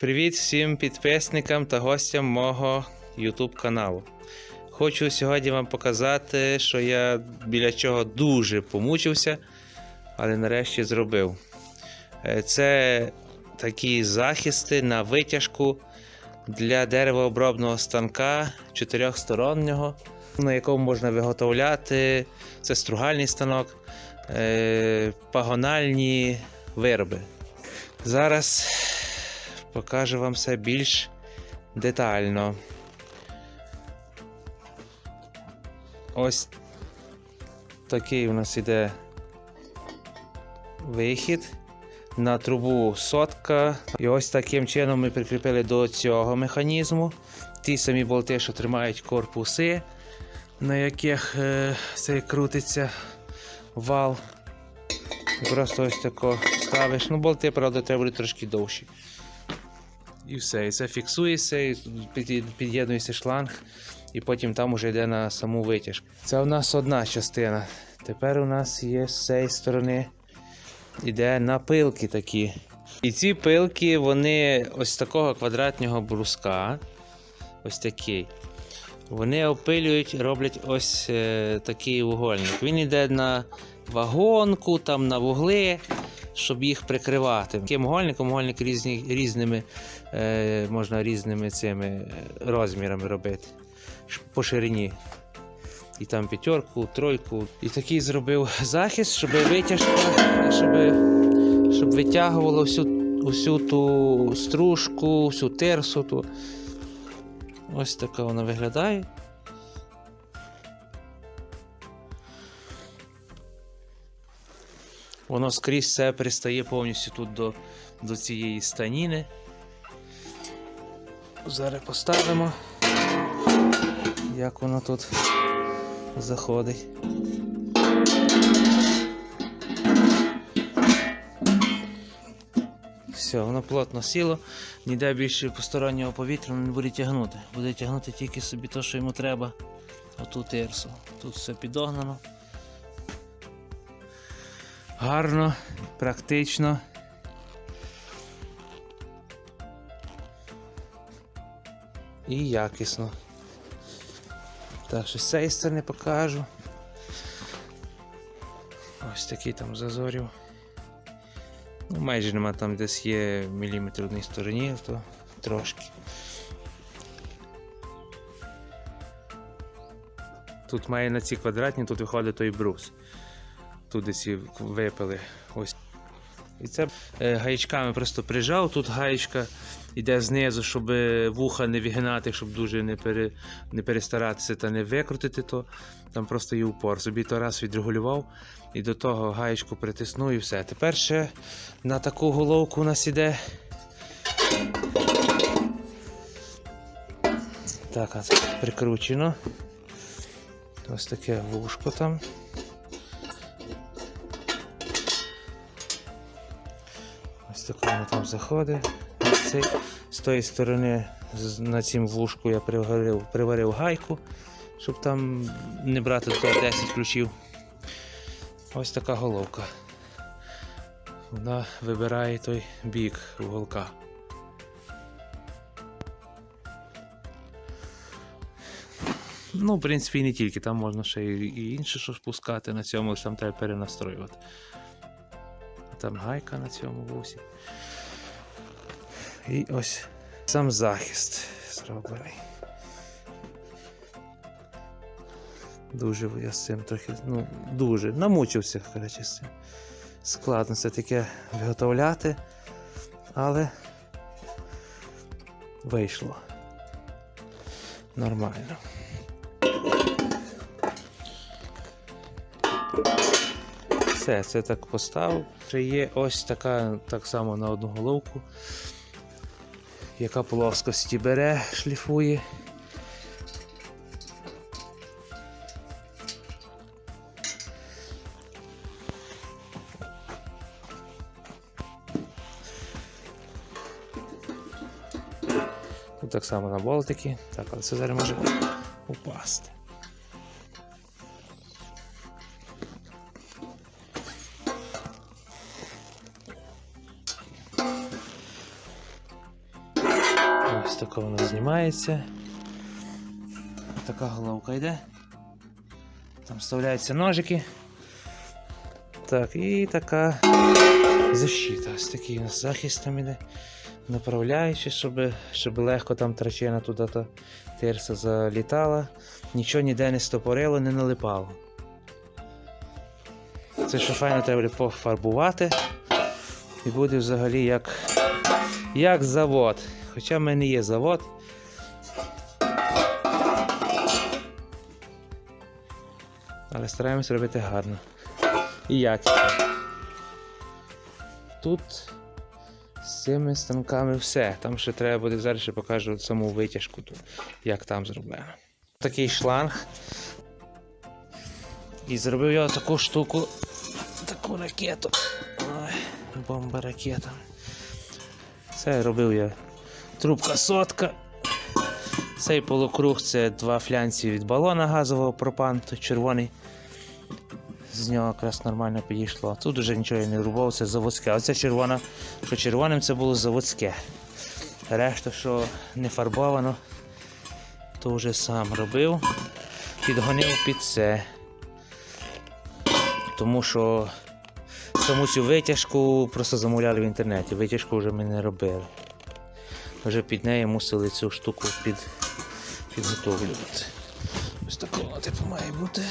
Привіт всім підписникам та гостям мого YouTube каналу. Хочу сьогодні вам показати, що я біля чого дуже помучився, але нарешті зробив. Е, Це такі захисти на витяжку для деревообробного станка чотирьохстороннього, на якому можна виготовляти це стругальний станок, е, пагональні вироби. Зараз покажу вам все більш детально. Ось такий у нас іде вихід. На трубу сотка. І ось таким чином ми прикріпили до цього механізму. Ті самі болти, що тримають корпуси, на яких е, цей крутиться вал. Просто ось тако ставиш. Ну, болти, правда, треба буде трошки довші. І все. І це фіксується, під'єднується шланг, і потім там уже йде на саму витяжку. Це у нас одна частина. Тепер у нас є з цієї сторони іде напилки такі. І ці пилки, вони ось такого квадратного бруска. Ось такий. Вони опилюють, роблять ось е, такий вугольник. Він йде на вагонку, там на вугли, щоб їх прикривати. Таким вугольником вугольник різні, різними, е, можна різними цими е, розмірами робити по ширині. І там п'ятерку, тройку. І такий зробив захист, щоб витяжка, щоб, щоб витягувало всю, всю ту стружку, всю терсу. Ось така вона виглядає. Воно скрізь все пристає повністю тут до, до цієї станіни. Зараз поставимо, як воно тут заходить. Все, воно плотно сіло, ніде більше постороннього повітря не буде тягнути. Буде тягнути тільки собі те, що йому треба. Оту терсу. Тут все підогнано. Гарно, практично. І якісно. Так що з цієї сторони покажу. Ось такий там зазорів. Ну, майже нема там десь є міліметр в одній стороні, то трошки. Тут має на ці квадратні, тут виходить той брус. Десь випили. Ось. І це е, гаєчками просто прижав. Тут гаєчка йде знизу, щоб е, вуха не вигинати, щоб дуже не, пере, не перестаратися та не викрутити то. Там просто є упор. Собі то раз відрегулював і до того гаєчку притиснув і все. Тепер ще на таку головку у нас іде. Так, прикручено. Ось таке вушко там. Воно там заходить. Цей- З тої сторони на цім вушку я приварив, приварив гайку, щоб там не брати до того 10 ключів. Ось така головка. Вона вибирає той бік уголка. Ну, в принципі, і не тільки, там можна ще і, інше що спускати на цьому, там треба перенастроювати. Там гайка на цьому вусі. І ось сам захист зроблений. Дуже я з цим трохи, ну, дуже намучився, коротше, з цим. Складно це таке виготовляти, але вийшло. Нормально. Все, це так поставив. Ще є ось така, так само на одну головку, яка плоскості бере, шліфує. Тут так само на болтики. Так, але це зараз може упасти. Ось така вона знімається. Така головка йде. Там вставляються ножики. Так, і така защита. Ось такий у нас захист там іде. Направляючи, щоб, щоб легко там трачина туди та терса залітала. Нічого ніде не стопорило, не налипало. Це ще файно треба пофарбувати. І буде взагалі як, як завод. Хоча в мене є завод. Але стараємось робити гарно. І якісно. Тут з цими станками все. Там ще треба буде зараз ще покажу саму витяжку, тут, як там зроблено. Такий шланг. І зробив я таку штуку, таку ракету. Ой, бомба ракета. Це робив я трубка сотка. Цей полукруг це два флянці від балона газового пропан, той червоний. З нього якраз нормально підійшло. Тут вже нічого я не рубав, це заводське. Оце червона, що червоним це було заводське. Решта, що не фарбовано, то вже сам робив, підгонив під це. Тому що саму цю витяжку просто замовляли в інтернеті. Витяжку вже ми не робили. Вже під нею мусили цю штуку під, підготовлювати. Ось такого типу має бути.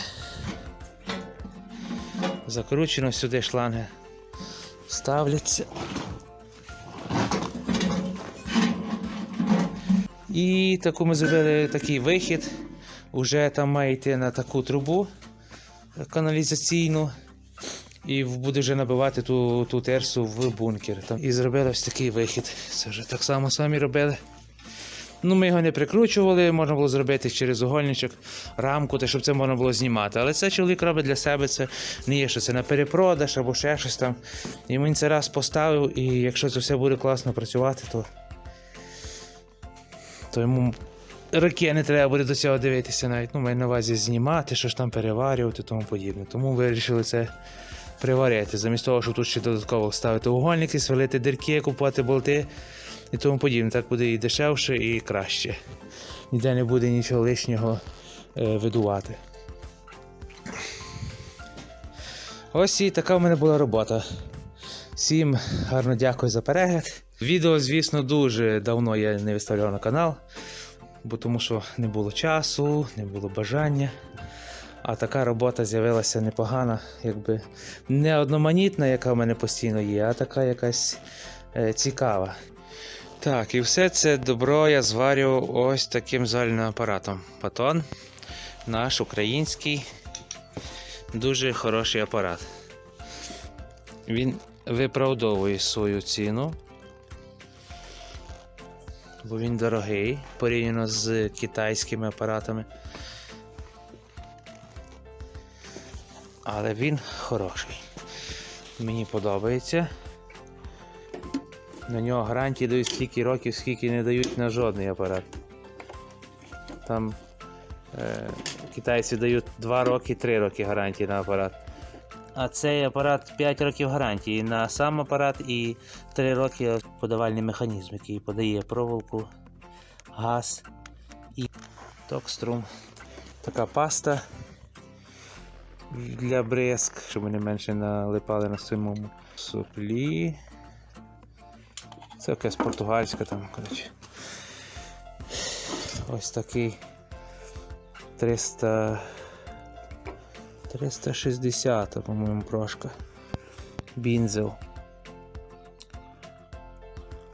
Закручено сюди шланги ставляться. І таку ми зробили такий вихід. Уже там має йти на таку трубу каналізаційну. І буде вже набивати ту, ту терсу в бункер. Там. І зробили ось такий вихід. Це вже так само самі робили. Ну, ми його не прикручували, можна було зробити через угольничок, рамку, те, щоб це можна було знімати. Але це чоловік робить для себе, це не є, що це на перепродаж або ще щось там. І він це раз поставив, і якщо це все буде класно працювати, то, то йому роки не треба буде до цього дивитися навіть. Ну, маю на увазі знімати, що ж там переварювати тому подібне. Тому вирішили це приварити. Замість того, щоб тут ще додатково ставити угольники, свалити дирки, купувати болти і тому подібне. Так буде і дешевше, і краще. Ніде не буде нічого лишнього е, видувати. Ось і така в мене була робота. Всім гарно дякую за перегляд. Відео, звісно, дуже давно я не виставляв на канал, бо тому що не було часу, не було бажання. А така робота з'явилася непогана, якби не одноманітна, яка в мене постійно є, а така якась е, цікава. Так, і все це добро я зварю ось таким звальним апаратом. Патон, наш український, дуже хороший апарат. Він виправдовує свою ціну, бо він дорогий порівняно з китайськими апаратами. Але він хороший. Мені подобається. На нього гарантії дають стільки років, скільки не дають на жодний апарат. Там е, китайці дають 2 роки, 3 роки гарантії на апарат. А цей апарат 5 років гарантії на сам апарат і 3 роки подавальний механізм, який подає проволоку, газ і ток-струм. Така паста для бреск, щоб вони менше налипали на самому соплі. Це якась португальська там, коротше. Ось такий 300. 360, по-моєму, прошка. Бінзел.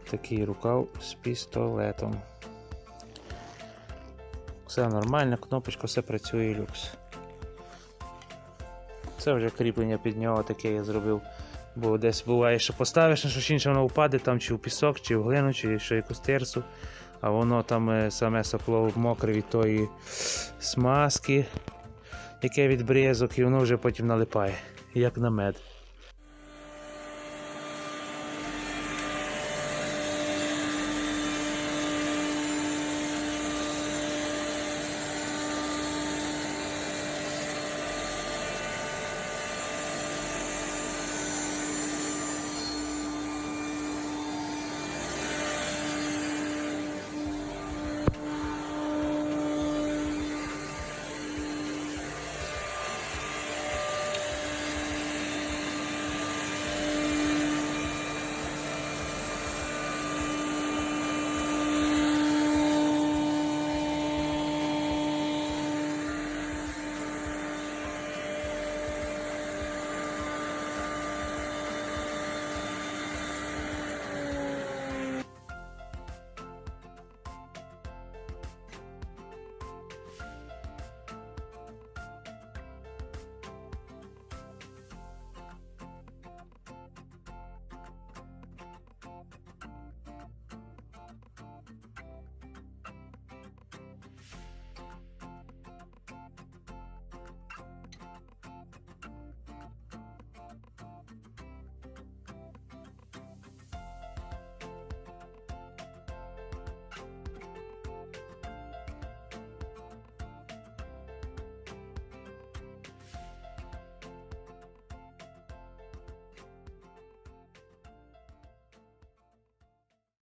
Такий рукав з пістолетом. Все нормально, кнопочка, все працює люкс. Це вже кріплення під нього таке я зробив. Бо десь буває, що поставиш на щось інше, воно впаде там чи в пісок, чи в глину, чи що якусь терсу, а воно там е, саме сопло мокре від тої смазки, яке від брізок, і воно вже потім налипає, як на мед.